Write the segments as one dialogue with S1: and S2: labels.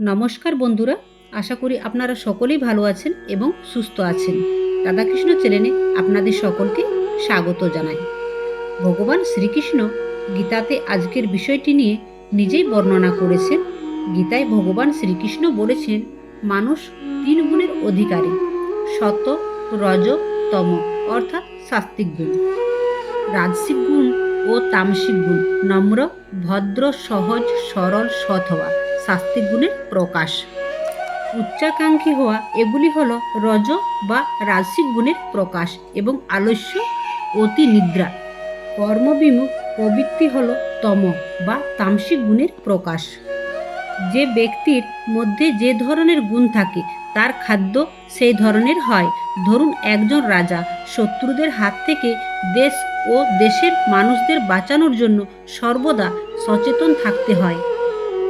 S1: নমস্কার বন্ধুরা, আশা করি আপনারা সকলেই ভালো আছেন এবং সুস্থ আছেন। রাধাকৃষ্ণ চ্যানেলে আপনাদের সকলকে স্বাগত জানাই। ভগবান শ্রীকৃষ্ণ গীতাতে আজকের বিষয়টি নিয়ে নিজেই বর্ণনা করেছেন। গীতায় ভগবান শ্রীকৃষ্ণ বলেছেন, মানুষ তিন গুণের অধিকারী সত রজ, তম, অর্থাৎ সাত্বিক গুণ। রাজসিক গুণ ও তামসিক গুণ, নম্র, ভদ্র, সহজ, সরল, সৎ হওয়া। গুণের প্রকাশ। উচ্চাকাঙ্ক্ষী হওয়া এগুলি হলো রজ বা রাজসিক গুণের প্রকাশ এবং আলস্য অতি নিদ্রা। কর্মবিমুখ প্রবৃত্তি হল তম বা তামসিক গুণের প্রকাশ। যে ব্যক্তির মধ্যে যে ধরনের গুণ থাকে, তার খাদ্য সেই ধরনের হয়। ধরুন একজন রাজা শত্রুদের হাত থেকে দেশ ও দেশের মানুষদের বাঁচানোর জন্য সর্বদা সচেতন থাকতে হয়।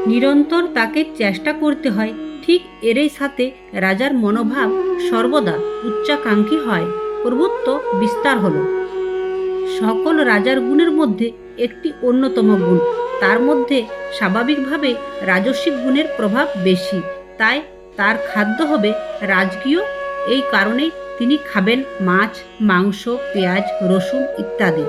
S1: নিরন্তর তাকে চেষ্টা করতে হয়। ঠিক এরই সাথে রাজার মনোভাব সর্বদা উচ্চাকাঙ্ক্ষী হয়। প্রভুত্ব বিস্তার হলো। সকল রাজার গুণের মধ্যে একটি অন্যতম গুণ। তার মধ্যে স্বাভাবিকভাবে রাজস্বিক গুণের প্রভাব বেশি। তাই তার খাদ্য হবে রাজকীয়। এই কারণে তিনি খাবেন মাছ, মাংস, পেঁয়াজ, রসুন ইত্যাদি।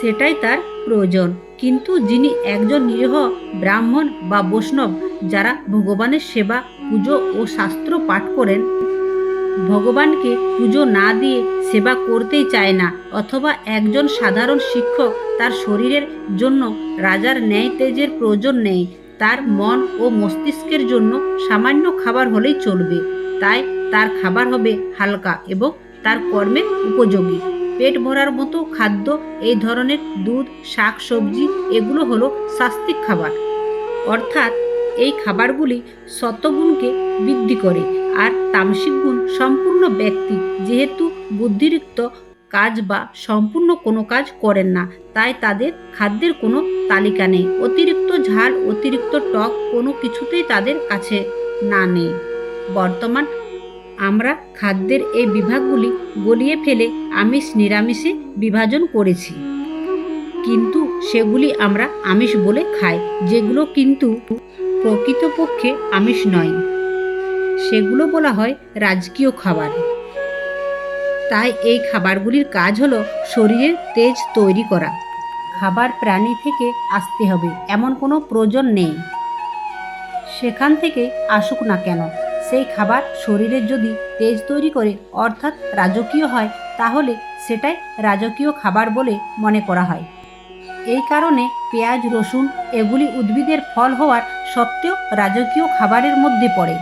S1: সেটাই তার প্রয়োজন। কিন্তু যিনি একজন নিরীহ ব্রাহ্মণ বা বৈষ্ণব, যারা ভগবানের সেবা, পুজো ও শাস্ত্র পাঠ করেন, ভগবানকে পুজো না দিয়ে সেবা করতেই চায় না, অথবা একজন সাধারণ শিক্ষক তার শরীরের জন্য রাজার ন্যায় তেজের প্রয়োজন নেই, তার মন ও মস্তিষ্কের জন্য সামান্য খাবার হলেই চলবে, তাই তার খাবার হবে হালকা এবং তার কর্মের উপযোগী। পেট ভরার মতো খাদ্য, এই ধরনের দুধ, শাক, সবজি, এগুলো হলো সাস্তিক খাবার। অর্থাৎ এই খাবারগুলি সত্ত্বগুণকে বৃদ্ধি করে আর তামসিক গুণ সম্পূর্ণ ব্যক্তি, যেহেতু বুদ্ধিরিক্ত কাজ বা সম্পূর্ণ কোনো কাজ করেন না, তাই তাদের খাদ্যের কোনো তালিকা নেই। অতিরিক্ত ঝাল, অতিরিক্ত টক কোনো কিছুতেই তাদের কাছে না নেই। বর্তমান আমরা খাদ্যের এই বিভাগগুলি গলিয়ে ফেলে আমিষ, নিরামিষে বিভাজন করেছি। কিন্তু সেগুলি আমরা আমিষ বলে খাই, যেগুলো কিন্তু প্রকৃতপক্ষে আমিষ নয়। সেগুলো বলা হয় রাজকীয় খাবার। তাই এই খাবারগুলির কাজ হলো শরীরের তেজ তৈরি করা। খাবার প্রাণী থেকে আসতে হবে, এমন কোনো প্রয়োজন নেই। সেখান থেকে আসুক না কেন। সেই খাবার শরীরের যদি তেজ তৈরি করে, অর্থাৎ রাজকীয় হয়, তাহলে সেটাই রাজকীয় খাবার বলে মনে করা হয়। এই কারণে পেঁয়াজ, রসুন এগুলি উদ্ভিদের ফল হওয়ার সত্ত্বেও রাজকীয় খাবারের মধ্যে পড়ে।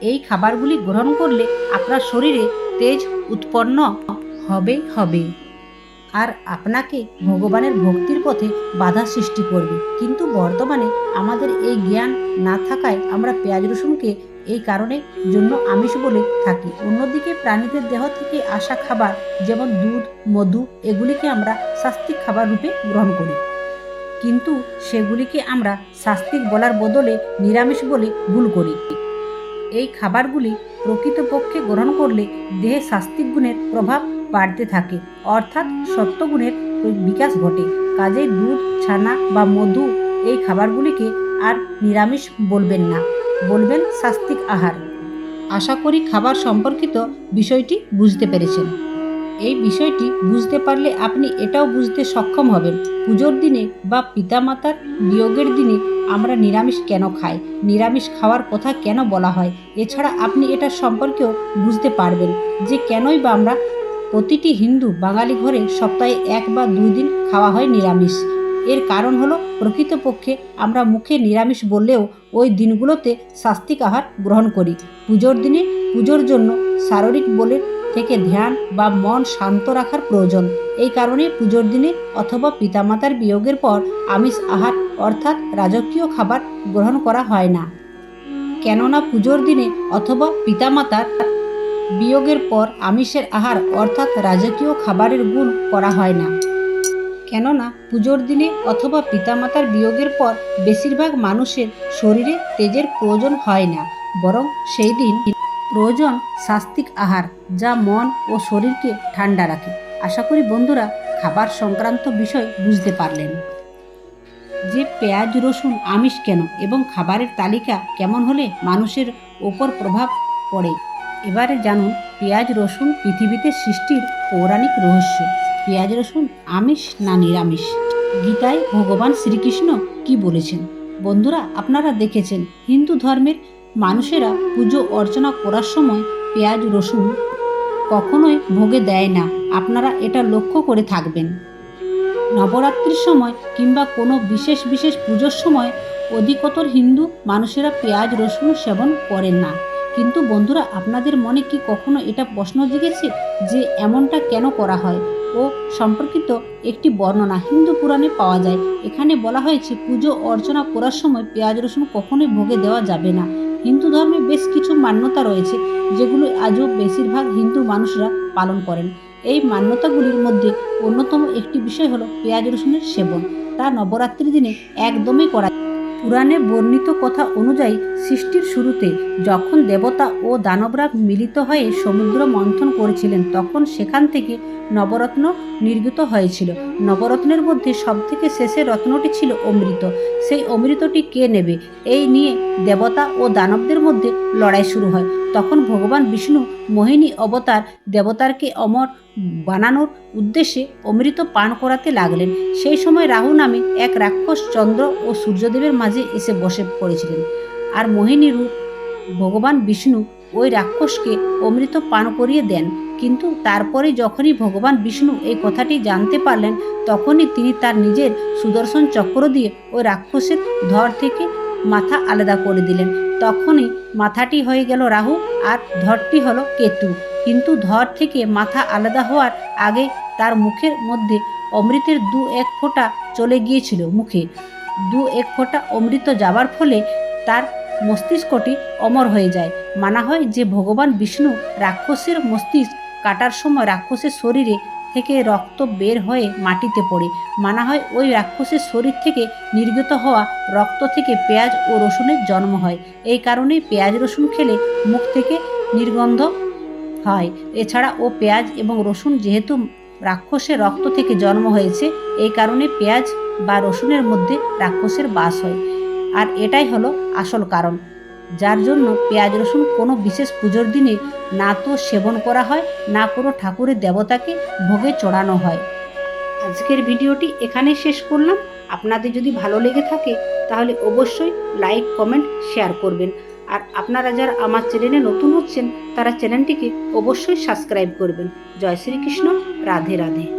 S1: এই খাবারগুলি গ্রহণ করলে আপনার শরীরে তেজ উৎপন্ন হবে হবে। আর আপনাকে ভগবানের ভক্তির পথে বাধা সৃষ্টি করবে। কিন্তু বর্তমানে আমাদের এই জ্ঞান না থাকায় আমরা পেঁয়াজ, রসুনকে এই কারণে জন্য আমিষ বলে থাকি। অন্যদিকে প্রাণীদের দেহ থেকে আসা খাবার যেমন দুধ, মধু, এগুলিকে আমরা শাস্তিক খাবার রূপে গ্রহণ করি। কিন্তু সেগুলিকে আমরা শাস্তিক বলার বদলে নিরামিষ বলে ভুল করি। এই খাবারগুলি প্রকৃতপক্ষে গ্রহণ করলে দেহে শাস্তিক গুণের প্রভাব বাড়তে থাকে, অর্থাৎ সত্যগুণের বিকাশ ঘটে। কাজেই দুধ, ছানা বা মধু এই খাবারগুলিকে আর নিরামিষ বলবেন না। বলবেন শাস্তিক আহার। আশা করি খাবার সম্পর্কিত বিষয়টি বুঝতে পেরেছেন। এই বিষয়টি বুঝতে পারলে আপনি এটাও বুঝতে সক্ষম হবেন, পুজোর দিনে বা পিতামাতার বিয়োগের দিনে আমরা নিরামিষ কেন খাই, নিরামিষ খাওয়ার কথা কেন বলা হয়? এছাড়া আপনি এটা সম্পর্কেও বুঝতে পারবেন যে কেনই বা আমরা প্রতিটি হিন্দু বাঙালি ঘরে সপ্তাহে এক বা দুই দিন খাওয়া হয় নিরামিষ। এর কারণ হলো, প্রকৃতপক্ষে আমরা মুখে নিরামিষ বললেও ওই দিনগুলোতে শাস্তিক আহার গ্রহণ করি। পুজোর দিনে পুজোর জন্য শারীরিক বলে থেকে ধ্যান বা মন শান্ত রাখার প্রয়োজন। এই কারণে পুজোর দিনে অথবা পিতামাতার বিয়োগের পর আমিষ আহার অর্থাৎ রাজকীয় খাবার গ্রহণ করা হয় না। কেননা পুজোর দিনে অথবা পিতামাতার বিয়োগের পর আমিষের আহার অর্থাৎ রাজকীয় খাবারের গুণ করা হয় না। কেননা পুজোর দিনে অথবা পিতামাতার বিয়োগের পর বেশিরভাগ মানুষের শরীরে তেজের প্রয়োজন হয় না, বরং সেই দিন প্রয়োজন শাস্তিক আহার যা মন ও শরীরকে ঠান্ডা রাখে। আশা করি বন্ধুরা খাবার সংক্রান্ত বিষয় বুঝতে পারলেন। যে পেঁয়াজ, রসুন, আমিষ কেন এবং খাবারের তালিকা কেমন হলে মানুষের ওপর প্রভাব পড়ে? এবারে জানুন পেঁয়াজ, রসুন পৃথিবীতে সৃষ্টির পৌরাণিক রহস্য। পেঁয়াজ রসুন, আমিষ না নিরামিষ? গীতায় ভগবান শ্রীকৃষ্ণ কি বলেছেন? বন্ধুরা, আপনারা দেখেছেন, হিন্দু ধর্মের মানুষেরা পুজো অর্চনা করার সময় পেঁয়াজ রসুন কখনোই ভোগে দেয় না। আপনারা এটা লক্ষ্য করে থাকবেন। নবরাত্রির সময় কিংবা কোনো বিশেষ বিশেষ পুজোর সময় অধিকতর হিন্দু মানুষেরা পেঁয়াজ রসুন সেবন করেন না। কিন্তু বন্ধুরা, আপনাদের মনে কি কখনো এটা প্রশ্ন জেগেছে যে এমনটা কেন করা হয়? ও সম্পর্কিত একটি বর্ণনা হিন্দু পুরাণে পাওয়া যায়। এখানে বলা হয়েছে, পুজো অর্চনা করার সময় পেঁয়াজ রসুন কখনোই ভোগে দেওয়া যাবে না। হিন্দু ধর্মে বেশ কিছু মান্যতা রয়েছে, যেগুলো আজও বেশিরভাগ হিন্দু মানুষরা পালন করেন। এই মান্যতাগুলির মধ্যে অন্যতম একটি বিষয় হলো পেঁয়াজ রসুনের সেবন। তা নবরাত্রির দিনে একদমই করা পুরাণে বর্ণিত কথা অনুযায়ী সৃষ্টির শুরুতে যখন দেবতা ও দানবরা মিলিত হয়ে সমুদ্র মন্থন করেছিলেন, তখন সেখান থেকে নবরত্ন নির্গত হয়েছিল। নবরত্নের মধ্যে সবথেকে শেষের রত্নটি ছিল অমৃত। সেই অমৃতটি কে নেবে? এই নিয়ে দেবতা ও দানবদের মধ্যে লড়াই শুরু হয়। তখন ভগবান বিষ্ণু মোহিনী অবতার দেবতারকে অমর বানানোর উদ্দেশ্যে অমৃত পান করাতে লাগলেন। সেই সময় রাহু নামে এক রাক্ষস চন্দ্র ও সূর্যদেবের মাঝে এসে বসে পড়েছিলেন। আর মোহিনী রূপ ভগবান বিষ্ণু ওই রাক্ষসকে অমৃত পান করিয়ে দেন। কিন্তু তারপরে যখনই ভগবান বিষ্ণু এই কথাটি জানতে পারলেন, তখনই তিনি তার নিজের সুদর্শন চক্র দিয়ে ওই রাক্ষসের ধর থেকে মাথা আলাদা করে দিলেন। তখনই মাথাটি হয়ে গেল রাহু আর ধরটি হলো কেতু। কিন্তু ধর থেকে মাথা আলাদা হওয়ার আগে তার মুখের মধ্যে অমৃতের দু এক ফোঁটা চলে গিয়েছিল মুখে। দু এক ফোঁটা অমৃত যাবার ফলে তার মস্তিষ্কটি অমর হয়ে যায়। মানা হয় যে ভগবান বিষ্ণু রাক্ষসের মস্তিষ্ক কাটার সময় রাক্ষসের শরীরে থেকে রক্ত বের হয়ে মাটিতে পড়ে। মানা হয় ওই রাক্ষসের শরীর থেকে নির্গত হওয়া রক্ত থেকে পেঁয়াজ ও রসুনের জন্ম হয়। এই কারণেই পেঁয়াজ রসুন খেলে মুখ থেকে নির্গন্ধ হয়। এছাড়া ও পেঁয়াজ এবং রসুন যেহেতু রাক্ষসের রক্ত থেকে জন্ম হয়েছে, এই কারণে পেঁয়াজ বা রসুনের মধ্যে রাক্ষসের বাস হয়। আর এটাই হলো আসল কারণ। যার জন্য পেঁয়াজ রসুন কোনো বিশেষ পুজোর দিনে না তো সেবন করা হয়, না কোনো ঠাকুরের দেবতাকে ভোগে চড়ানো হয়। আজকের ভিডিওটি এখানেই শেষ করলাম। আপনাদের যদি ভালো লেগে থাকে, তাহলে অবশ্যই লাইক, কমেন্ট, শেয়ার করবেন। আর আপনারা যারা আমার চ্যানেলে নতুন হচ্ছেন, তারা চ্যানেলটিকে অবশ্যই সাবস্ক্রাইব করবেন। জয় শ্রীকৃষ্ণ। রাধে রাধে।